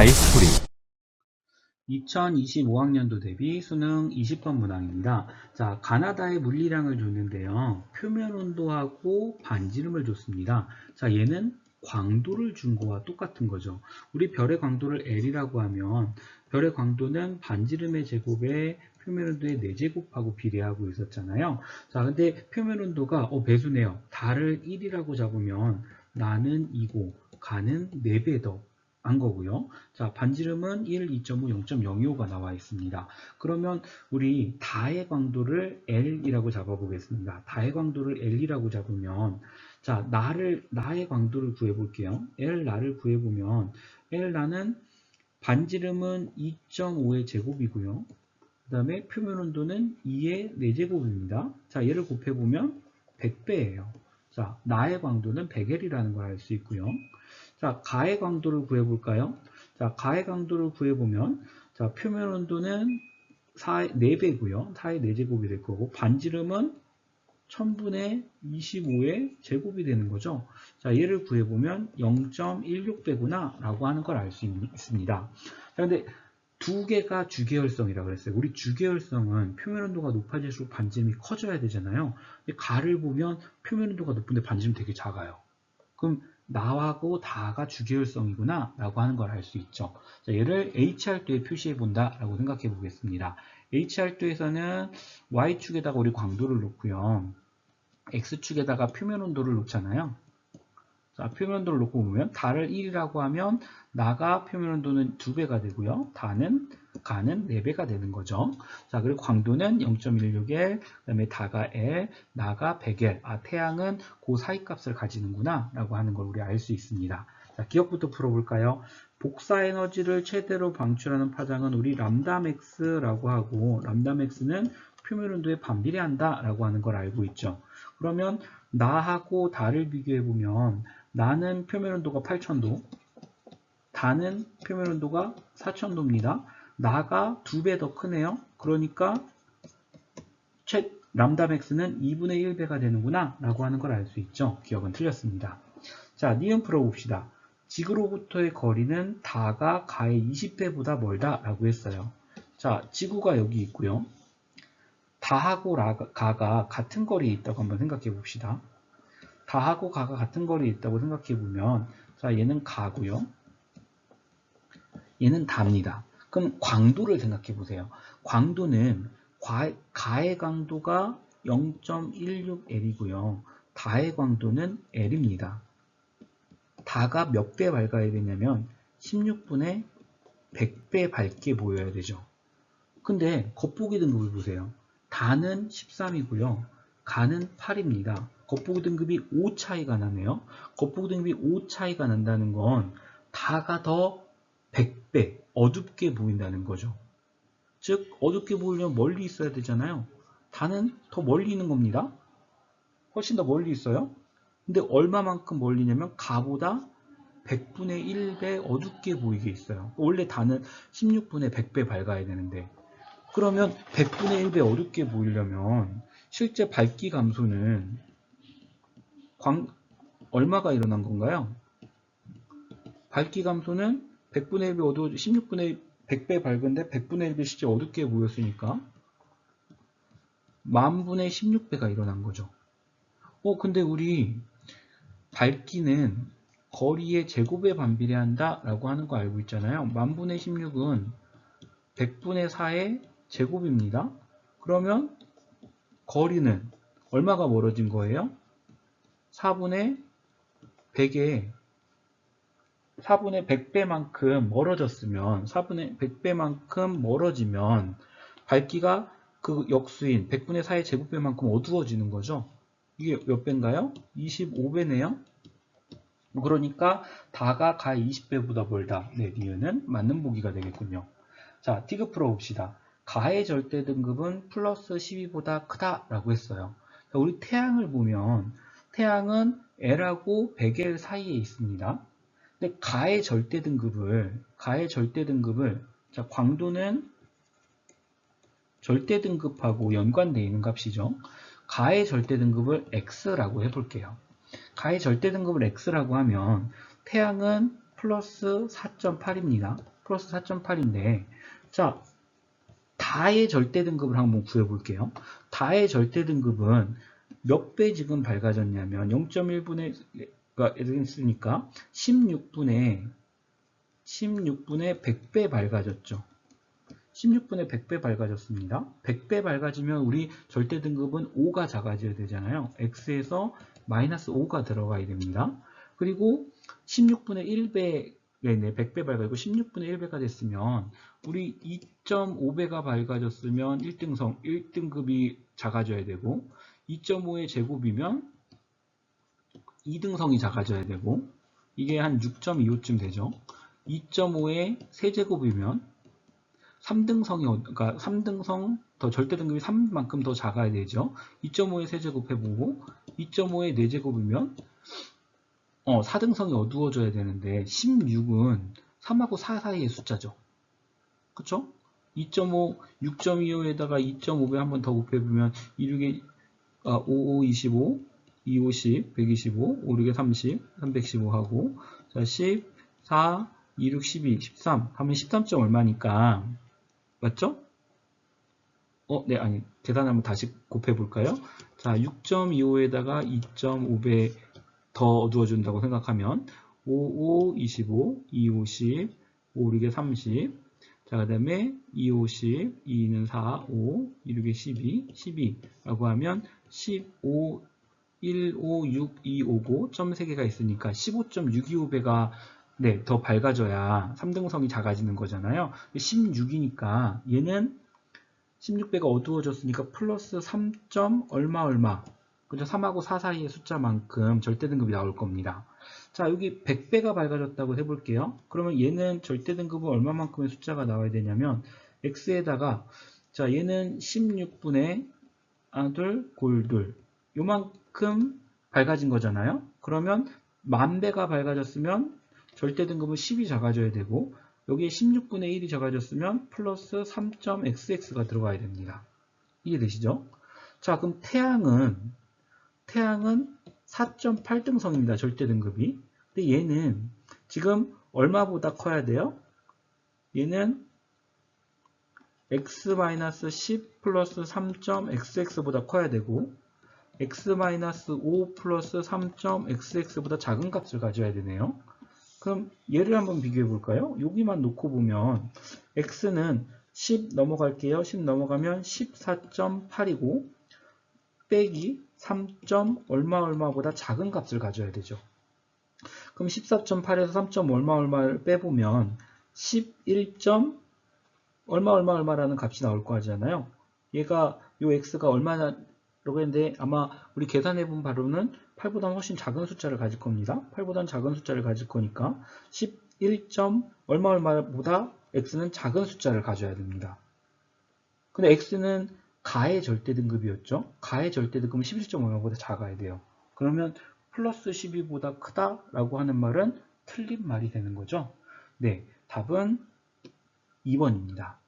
다이스토리 2025학년도 대비 수능 20번 문항입니다. 자, 가나다의 물리량을 줬는데요. 표면 온도하고 반지름을 줬습니다. 자, 얘는 광도를 준 거와 똑같은 거죠. 우리 별의 광도를 L이라고 하면 별의 광도는 반지름의 제곱에 표면 온도의 4제곱하고 비례하고 있었잖아요. 자, 근데 표면 온도가 어, 배수네요. 달을 1이라고 잡으면 나는 2고 가는 4배 더 한 거고요. 자, 반지름은 1, 2.5, 0.025가 나와 있습니다. 그러면 우리 다의 광도를 L이라고 잡아보겠습니다. 다의 광도를 L이라고 잡으면 자, 나를 나의 광도를 구해 볼게요. L 나를 구해 보면 L 나는 반지름은 2.5의 제곱이고요. 그다음에 표면 온도는 2의 4제곱입니다. 자, 얘를 곱해 보면 100배예요. 자, 나의 광도는 100L이라는 걸 알 수 있고요. 자, 가의 강도를 구해볼까요? 자, 가의 강도를 구해보면, 자, 표면 온도는 4의 4배고요. 4의 4제곱이 될 거고, 반지름은 1000분의 25의 제곱이 되는 거죠. 자, 얘를 구해보면 0.16배구나, 라고 하는 걸 알 수 있습니다. 자, 근데 두 개가 주계열성이라고 그랬어요. 우리 주계열성은 표면 온도가 높아질수록 반지름이 커져야 되잖아요. 가를 보면 표면 온도가 높은데 반지름 되게 작아요. 그럼 나하고 다가 주계열성이구나 라고 하는 걸 알 수 있죠. 자, 얘를 HR도에 표시해 본다 라고 생각해 보겠습니다. HR도에서는 Y축에다가 우리 광도를 놓고요. X축에다가 표면 온도를 놓잖아요. 자, 표면 온도를 놓고 보면 달을 1이라고 하면 나가 표면 온도는 2배가 되고요. 다는 가는 4배가 되는 거죠. 자, 그리고 광도는 0.16L, 그 다음에 다가 L, 나가 100L. 아, 태양은 그 사이 값을 가지는구나, 라고 하는 걸 우리 알 수 있습니다. 자, 기억부터 풀어볼까요? 복사 에너지를 최대로 방출하는 파장은 우리 람다맥스라고 하고, 람다맥스는 표면 온도에 반비례한다, 라고 하는 걸 알고 있죠. 그러면 나하고 다를 비교해보면, 나는 표면 온도가 8000도, 다는 표면 온도가 4000도입니다. 나가 두 배 더 크네요. 그러니까 최 람다 맥스는 2분의 1배가 되는구나 라고 하는 걸 알 수 있죠. 기억은 틀렸습니다. 자, 니은 풀어봅시다. 지구로부터의 거리는 다가 가의 20배보다 멀다 라고 했어요. 자, 지구가 여기 있고요. 다하고 라가, 가가 같은 거리에 있다고 한번 생각해 봅시다. 다하고 가가 같은 거리에 있다고 생각해 보면 자, 얘는 가고요. 얘는 답니다. 그럼 광도를 생각해 보세요. 광도는 과, 가의 강도가 0.16L이고요. 다의 광도는 L입니다. 다가 몇 배 밝아야 되냐면 16분의 100배 밝게 보여야 되죠. 근데 겉보기 등급을 보세요. 다는 13이고요. 가는 8입니다. 겉보기 등급이 5 차이가 나네요. 겉보기 등급이 5 차이가 난다는 건 다가 더 100배 어둡게 보인다는 거죠. 즉 어둡게 보이려면 멀리 있어야 되잖아요. 다는 더 멀리 있는 겁니다. 훨씬 더 멀리 있어요. 근데 얼마만큼 멀리냐면 가보다 100분의 1배 어둡게 보이게 있어요. 원래 다는 16분의 100배 밝아야 되는데 그러면 100분의 1배 어둡게 보이려면 실제 밝기 감소는 광, 얼마가 일어난 건가요? 밝기 감소는 100분의 1배 어두워 16분의 100배 밝은데 100분의 1배 실제 어둡게 보였으니까 만분의 16배가 일어난 거죠. 어 근데 우리 밝기는 거리의 제곱에 반비례한다 라고 하는 거 알고 있잖아요. 만분의 16은 100분의 4의 제곱입니다. 그러면 거리는 얼마가 멀어진 거예요? 4분의 100에 4분의 100배만큼 멀어졌으면 4분의 100배만큼 멀어지면 밝기가 그 역수인 100분의 4의 제곱배만큼 어두워지는 거죠. 이게 몇 배인가요? 25배네요. 그러니까 다가 가 20배보다 멀다. 네, 니은은 맞는 보기가 되겠군요. 자, 디귿 풀어봅시다. 가의 절대 등급은 플러스 12보다 크다 라고 했어요. 자, 우리 태양을 보면 태양은 L하고 100L 사이에 있습니다. 근데 가의 절대 등급을 가의 절대 등급을 자 광도는 절대 등급하고 연관되어 있는 값이죠. 가의 절대 등급을 x라고 해볼게요. 가의 절대 등급을 x라고 하면 태양은 플러스 4.8입니다. 플러스 4.8인데 자 다의 절대 등급을 한번 구해볼게요. 다의 절대 등급은 몇 배 지금 밝아졌냐면 0.1분의 가 있으니까 16분의 16분의 100배 밝아졌죠. 16분의 100배 밝아졌습니다. 100배 밝아지면 우리 절대 등급은 5가 작아져야 되잖아요. x에서 마이너스 5가 들어가야 됩니다. 그리고 16분의 1배 네네 100배 밝아지고 16분의 1배가 됐으면 우리 2.5배가 밝아졌으면 1등성 1등급이 작아져야 되고 2.5의 제곱이면 2등성이 작아져야 되고 이게 한 6.25쯤 되죠. 2.5의 세제곱이면 3등성이 그러니까 3등성 더 절대 등급이 3만큼 더 작아야 되죠. 2.5의 세제곱 해보고 2.5의 4제곱이면 어, 4등성이 어두워져야 되는데 16은 3하고 4 사이의 숫자죠. 그쵸? 2.5, 6.25에다가 2.5배 한 번 더 곱해보면 26에 아, 5, 5, 25, 2, 50, 125, 5, 6에 30, 315 하고 자, 10, 4, 2, 6, 12, 13 하면 13점 얼마니까 맞죠? 어, 네, 아니 계산하면 다시 곱해 볼까요? 자, 6.25에다가 2.5배 더 어두워준다고 생각하면 5, 5, 25, 2, 50, 5, 6에 30, 자, 그 다음에 2, 50, 2는 4, 5, 2, 6에 12, 12라고 하면 15, 1, 5, 6, 2, 5, 9, 점 3개가 있으니까 15.625배가 네, 더 밝아져야 3등성이 작아지는 거잖아요. 16이니까 얘는 16배가 어두워졌으니까 플러스 3. 얼마 얼마 그죠? 3하고 4 사이의 숫자만큼 절대 등급이 나올 겁니다. 자, 여기 100배가 밝아졌다고 해볼게요. 그러면 얘는 절대 등급은 얼마만큼의 숫자가 나와야 되냐면 x에다가 자, 얘는 16분의 아둘, 골둘 요만 큼 밝아진 거잖아요. 그러면 만 배가 밝아졌으면 절대 등급은 10이 작아져야 되고 여기에 16분의 1이 작아졌으면 플러스 3.xx가 들어가야 됩니다. 이해되시죠? 자, 그럼 태양은 태양은 4.8등성입니다. 절대 등급이. 근데 얘는 지금 얼마보다 커야 돼요? 얘는 x-10 플러스 3.xx보다 커야 되고 x-5 플러스 3.xx보다 작은 값을 가져야 되네요. 그럼 얘를 한번 비교해 볼까요? 여기만 놓고 보면 x는 10 넘어갈게요. 10 넘어가면 14.8이고 빼기 3. 얼마 얼마보다 작은 값을 가져야 되죠. 그럼 14.8에서 3. 얼마 얼마를 빼보면 11. 얼마 얼마 얼마라는 값이 나올 거 하잖아요. 얘가 요 x가 얼마나 라고 했는데 아마 우리 계산해 본 바로는 8보다 훨씬 작은 숫자를 가질 겁니다. 8보다 작은 숫자를 가질 거니까 11. 얼마 얼마보다 x는 작은 숫자를 가져야 됩니다. 근데 x는 가의 절대 등급이었죠. 가의 절대 등급은 11.5보다 작아야 돼요. 그러면 플러스 12보다 크다라고 하는 말은 틀린 말이 되는 거죠. 네, 답은 2번입니다.